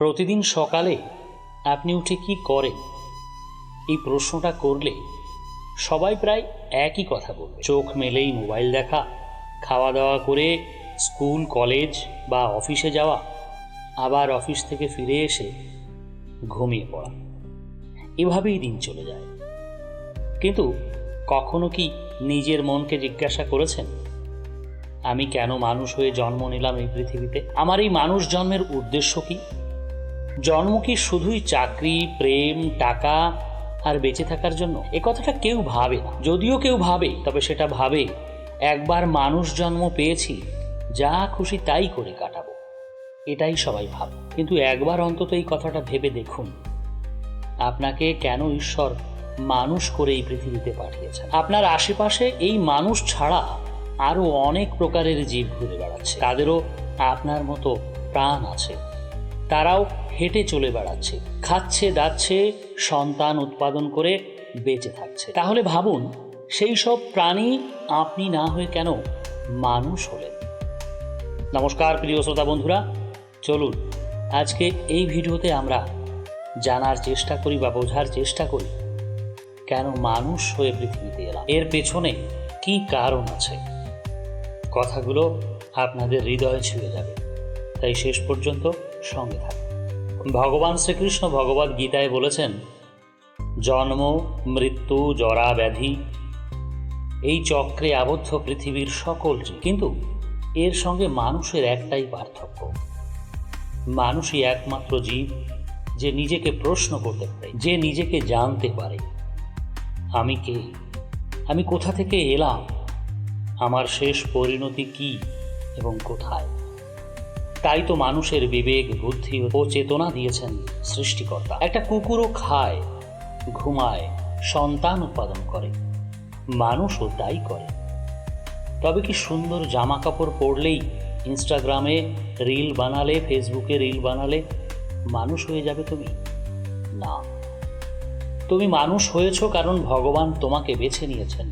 প্রতিদিন সকালে আপনি উঠে কি করেন? এই প্রশ্নটা করলে সবাই প্রায় একই কথা বলবে। চোখ মেলেই মোবাইল দেখা খাওয়া দাওয়া করে স্কুল, কলেজ বা অফিসে যাওয়া, আবার অফিস থেকে ফিরে এসে ঘুমিয়ে পড়া। এভাবেই দিন চলে যায়। কিন্তু কখনো কি নিজের মনকে জিজ্ঞাসা করেছেন? আমি কেন মানুষ হয়ে জন্ম নিলাম এই পৃথিবীতে? আমার এই মানুষ জন্মের উদ্দেশ্য কি? জন্ম কি শুধুই চাকরি, প্রেম, টাকা আর বেঁচে থাকার জন্য? এ কথাটা কেউ ভাবে না। যদিও কেউ ভাবে, তবে সেটা ভাবে। একবার মানুষ জন্ম পেয়েছি, যা খুশি তাই করে কাটাবো। এটাই সবাই ভাবে। কিন্তু একবার অন্তত এই কথাটা ভেবে দেখুন, আপনাকে কেন ঈশ্বর মানুষ করে এই পৃথিবীতে পাঠিয়েছেন? আপনার আশেপাশে এই মানুষ ছাড়া আরও অনেক প্রকারের জীব ঘুরে বেড়াচ্ছে। তাদেরও আপনার মতো প্রাণ আছে। তারাও হেঁটে চলে বেড়াচ্ছে, খাচ্ছে, দাচ্ছে, সন্তান উৎপাদন করে বেঁচে থাকছে। তাহলে ভাবুন, সেই সব প্রাণী আপনি না হয়ে কেন মানুষ হলেন? নমস্কার, প্রিয় শ্রোতা বন্ধুরা। চলুন, আজকে এই ভিডিওতে আমরা জানার চেষ্টা করি বা বোঝার চেষ্টা করি, কেন মানুষ হয়ে পৃথিবীতে এলাম? এর পেছনে কি কারণ আছে? কথাগুলো আপনাদের হৃদয়ে ছুঁয়ে যাবে। তাই শেষ পর্যন্ত সঙ্গে থাকুন। ভগবান শ্রীকৃষ্ণ ভগবদ গীতায় বলেছেন, জন্ম, মৃত্যু, জরা, ব্যাধি, এই চক্রে আবদ্ধ পৃথিবীর সকল কিন্তু এর সঙ্গে মানুষের একটাই পার্থক্য। মানুষই একমাত্র জীব যে নিজেকে প্রশ্ন করতে পারে, যে নিজেকে জানতে পারে। আমি কে? আমি কোথা থেকে এলাম? আমার শেষ পরিণতি কি এবং কোথায়? তাই তো মানুষের বিবেক, বুদ্ধি ও চেতনা দিয়েছেন সৃষ্টিকর্তা। একটা কুকুরও খায়, ঘুমায়, সন্তান উৎপাদন করে। মানুষও তাই করে। তবে কি সুন্দর জামা কাপড় পরলেই ইনস্টাগ্রামে রিল বানালে, ফেসবুকে রিল বানালে মানুষ হয়ে যাবে তুমি? না। তুমি মানুষ হয়েছ কারণ ভগবান তোমাকে বেছে নিয়েছেন।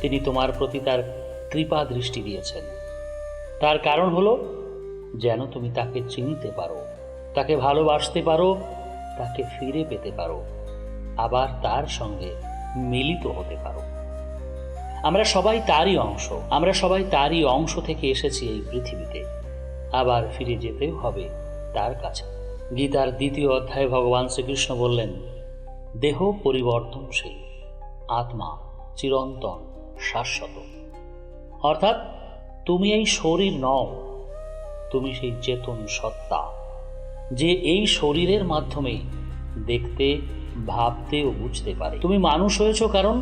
তিনি তোমার প্রতি তার কৃপা দৃষ্টি দিয়েছেন। তার কারণ হলো যেন তুমি তাকে চিনতে পারো, তাকে ভালোবাসতে পারো, তাকে ফিরে পেতে পারো, আবার তার সঙ্গে মিলিত হতে পারো। আমরা সবাই তারই অংশ, আমরা সবাই তারই অংশ থেকে এসেছি এই পৃথিবীতে। আবার ফিরে যেতেও হবে তার কাছে। গীতার দ্বিতীয় অধ্যায়ে ভগবান শ্রীকৃষ্ণ বললেন, দেহ পরিবর্তনশীল, আত্মা চিরন্তন, শাশ্বত। অর্থাৎ, তুমি এই শরীর নও তুমি সেই চেতন সত্তা, যে এই শরীরের মাধ্যমে দেখতে, ভাবতে ও বুঝতে পারে। তুমি মানুষ হয়েছ কারণ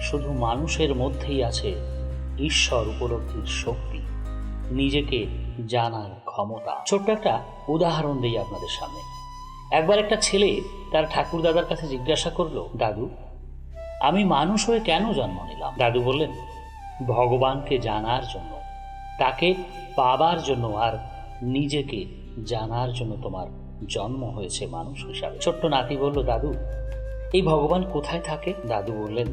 শুধু মানুষের মধ্যেই আছে ঈশ্বর উপলব্ধির শক্তি, নিজেকে জানার ক্ষমতা। ছোট্ট একটা উদাহরণ দিই আপনাদের সামনে। একবার একটা ছেলে তার ঠাকুর দাদার কাছে জিজ্ঞাসা করল, দাদু, আমি মানুষ হয়ে কেন জন্ম নিলাম? দাদু বললেন, ভগবানকে জানার জন্য। তাকে পাবার জন্য আর নিজেকে জানার জন্য তোমার জন্ম হয়েছে মানুষ হিসাবে। ছোট্ট নাতি বলল, দাদু, এই ভগবান কোথায় থাকে? দাদু বললেন,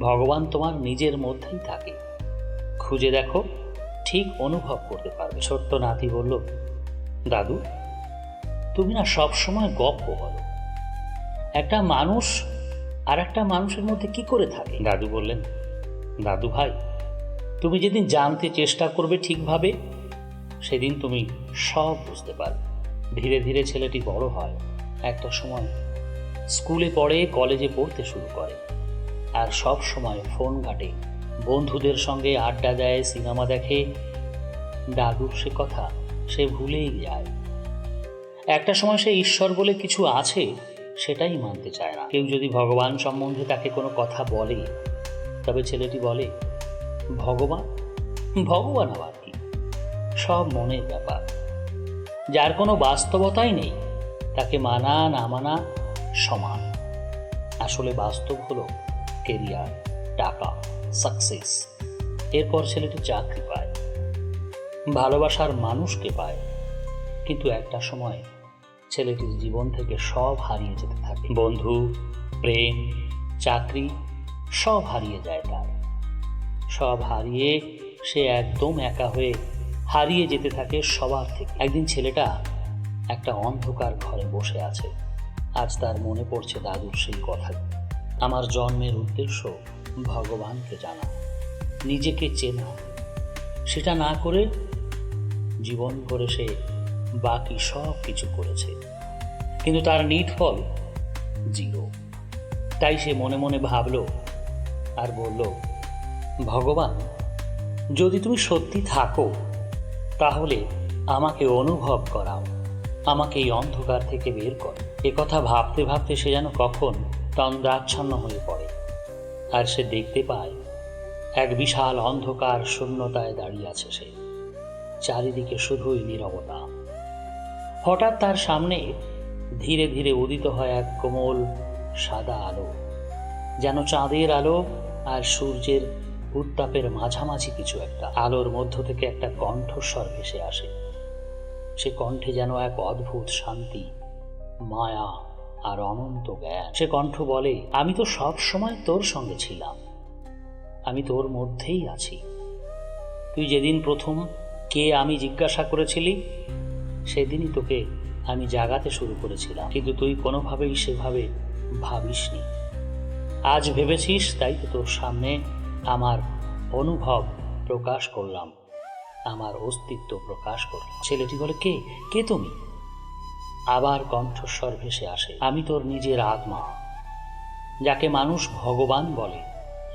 ভগবান তোমার নিজের মধ্যেই থাকে। খুঁজে দেখো, ঠিক অনুভব করতে পারবে। ছোট্ট নাতি বলল, দাদু, তুমি না সব সময় গপ্প বলো। একটা মানুষ আর একটা মানুষের মধ্যে কি করে থাকে? দাদু বললেন, দাদু ভাই তুমি যেদিন জানতে চেষ্টা করবে ঠিকভাবে, সেদিন তুমি সব বুঝতে পারবে। ধীরে ধীরে ছেলেটি বড় হয়। একটা সময় স্কুলে পড়ে, কলেজে পড়তে শুরু করে। আর সব সময় ফোন ঘাটে। বন্ধুদের সঙ্গে আড্ডা দেয়, সিনেমা দেখে। দাদুর সে কথা সে ভুলেই যায়। একটা সময় সে ঈশ্বর বলে কিছু আছে, সেটাই মানতে চায় না। কেউ যদি ভগবান সম্বন্ধে তাকে কোনো কথা বলে, তবে ছেলেটি বলে ভগবান ভগবান আবার কি? সব মনের ব্যাপার। যার কোনো বাস্তবতাই নেই, তাকে মানা না মানা সমান। আসলে বাস্তব হলো কেরিয়ার টাকা সাকসেস এরপর ছেলেটি চাকরি পায়। ভালোবাসার মানুষকে পায়। কিন্তু একটা সময় ছেলেটির জীবন থেকে সব হারিয়ে যেতে থাকে। বন্ধু, প্রেম, চাকরি, সব হারিয়ে যায় তার। সব হারিয়ে সে একদম একা হয়ে হারিয়ে যেতে থাকে সবার থেকে। একদিন ছেলেটা একটা অন্ধকার ঘরে বসে আছে। আজ তার মনে পড়ছে দাদুর সেই কথা। আমার জন্মের উদ্দেশ্য ভগবানকে জানা, নিজেকে চেনা। সেটা না করে জীবন করে সে বাকি সব কিছু করেছে। কিন্তু তার নিট ফল জিরো। তাই সে মনে মনে ভাবল আর বলল ভগবান, যদি তুমি সত্যি থাকো, তাহলে আমাকে অনুভব করাও। আমাকে এই অন্ধকার থেকে বের করো। কথা ভাবতে ভাবতে সে যেন কখন তন্দ্রাচ্ছন্ন হয়ে পড়ে আর সে দেখতে পায় এক বিশাল অন্ধকার শূন্যতায় দাঁড়িয়ে আছে সে। চারিদিকে শুধুই নীরবতা। হঠাৎ তার সামনে ধীরে ধীরে উদিত হয় এক কোমল সাদা আলো, যেন চাঁদের আলো আর সূর্যের উত্তাপের মাঝামাঝি কিছু একটা। আলোর মধ্য থেকে একটা কণ্ঠস্বর ভেসে আসে। সে কণ্ঠে যেন এক অদ্ভুত শান্তি, মায়া আর অনন্ত জ্ঞান। সে কণ্ঠ বলে, আমি তো সব সময় তোর সঙ্গে ছিলাম। আমি তোর মধ্যেই আছি। তুই যেদিন প্রথম কে আমি জিজ্ঞাসা করেছিলি, সেদিনই তোকে আমি জাগাতে শুরু করেছিলাম। কিন্তু তুই কোনোভাবেই সেভাবে ভাবিসনি। আজ ভেবেছিস, তাই তো তোর সামনে আমার অনুভব প্রকাশ করলাম। আমার অস্তিত্ব প্রকাশ করলাম। ছেলেটি বলে, কে? কে তুমি? আবার কণ্ঠস্বর ভেসে আসে, আমি তোর নিজের আত্মা, যাকে মানুষ ভগবান বলে,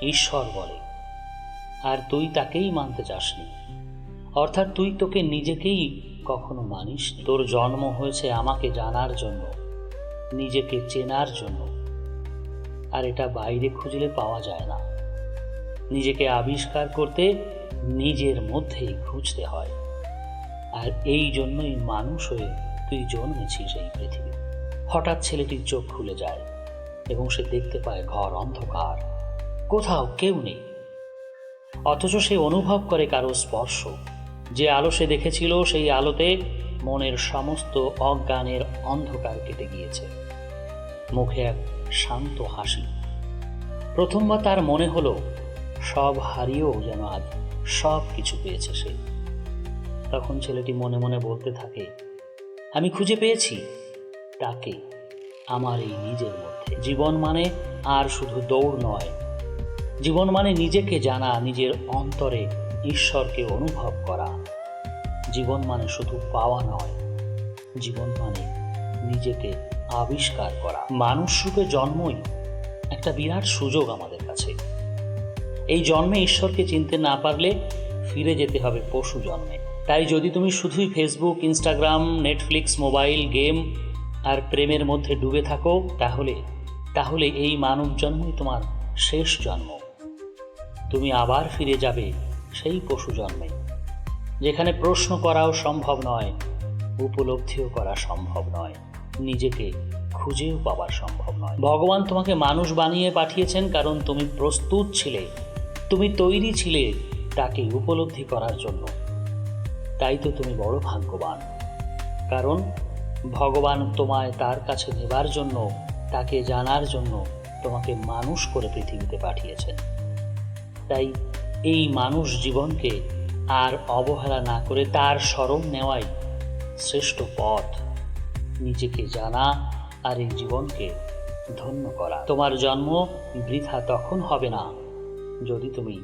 ঈশ্বর বলে, আর তুই তাকেই মানতে চাসনি। অর্থাৎ তুই তোকে নিজেকেই কখনো মানিস তোর জন্ম হয়েছে আমাকে জানার জন্য, নিজেকে চেনার জন্য, আর এটা বাইরে খুঁজলে পাওয়া যায় না। নিজেকে আবিষ্কার করতে নিজের মধ্যেই খুঁজতে হয়। আর এই জন্যই মানুষ হয়ে তুই জন্মেছিস এই পৃথিবী। হঠাৎ ছেলেটির চোখ খুলে যায় এবং সে দেখতে পায় ঘর অন্ধকার। কোথাও কেউ নেই। অথচ সে অনুভব করে কারও স্পর্শ। যে আলো সে দেখেছিল, সেই আলোতে মনের সমস্ত অজ্ঞানের অন্ধকার কেটে গিয়েছে। মুখে এক শান্ত হাসি। প্রথমবার তার মনে হলো সব হারিয়েও যেন আজ সব কিছু পেয়েছে সে। তখন ছেলেটি মনে মনে বলতে থাকে, আমি খুঁজে পেয়েছি তাকে আমার এই নিজের মধ্যে। জীবন মানে আর শুধু দৌড় নয়, জীবন মানে নিজেকে জানা, নিজের অন্তরে ঈশ্বরকে অনুভব করা। জীবন মানে শুধু পাওয়া নয়, জীবন মানে নিজেকে আবিষ্কার করা। মানুষ রূপে জন্মই একটা বিরাট সুযোগ আমাদের এই জন্মে ঈশ্বরকে চিনতে না পারলে ফিরে যেতে হবে পশু জন্মে। তাই যদি তুমি শুধুই Facebook Instagram Netflix mobile game আর প্রেমের মধ্যে ডুবে থাকো, তাহলে তাহলে এই মানব জন্মই তোমার শেষ জন্ম। তুমি আবার ফিরে যাবে সেই পশু জন্মে, যেখানে প্রশ্ন করাও সম্ভব নয়, উপলব্ধিও করা সম্ভব নয়, নিজেকে খুঁজেও পাওয়া সম্ভব নয়। ভগবান তোমাকে মানুষ বানিয়ে পাঠিয়েছেন কারণ তুমি প্রস্তুত ছিলে তুমি তৈরি ছিলে তাকে উপলব্ধি করার জন্য। তাই তো তুমি বড় ভাগ্যবান। কারণ ভগবান তোমায় তার কাছে নেবার জন্য, তাকে জানার জন্য তোমাকে মানুষ করে পৃথিবীতে পাঠিয়েছেন। তাই এই মানুষ জীবনকে আর অবহেলা না করে তার স্মরণ নেওয়াই শ্রেষ্ঠ পথ। নিজেকে জানা আর এই জীবনকে ধন্য করা। তোমার জন্ম বৃথা তখন হবে না। যদি তুমি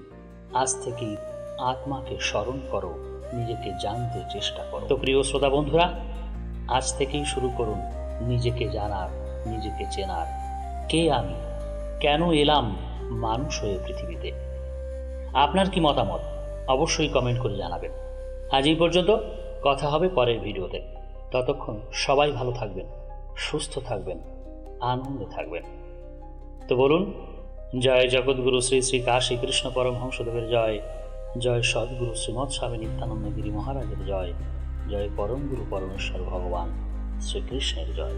আজ থেকেই আত্মাকে স্মরণ করো, নিজেকে জানতে চেষ্টা করো। তো প্রিয় শ্রোতা বন্ধুরা, আজ থেকেই শুরু করুন নিজেকে জানার, নিজেকে চেনার। কে আমি? কেন এলাম মানুষ হয়ে পৃথিবীতে? আপনার কি মতামত? অবশ্যই কমেন্ট করে জানাবেন। আজ এই পর্যন্ত, কথা হবে পরের ভিডিওতে। ততক্ষণ সবাই ভালো থাকবেন, সুস্থ থাকবেন, আনন্দে থাকবেন। তো বলুন জয় জগৎগুরু শ্রী শ্রী কাশী কৃষ্ণ পরমহংসদেবের জয়। জয় সদ্গুরু শ্রীমৎ স্বামী নিত্যানন্দ গিরি মহারাজের জয়। জয় পরম গুরু পরমেশ্বর ভগবান শ্রীকৃষ্ণের জয়।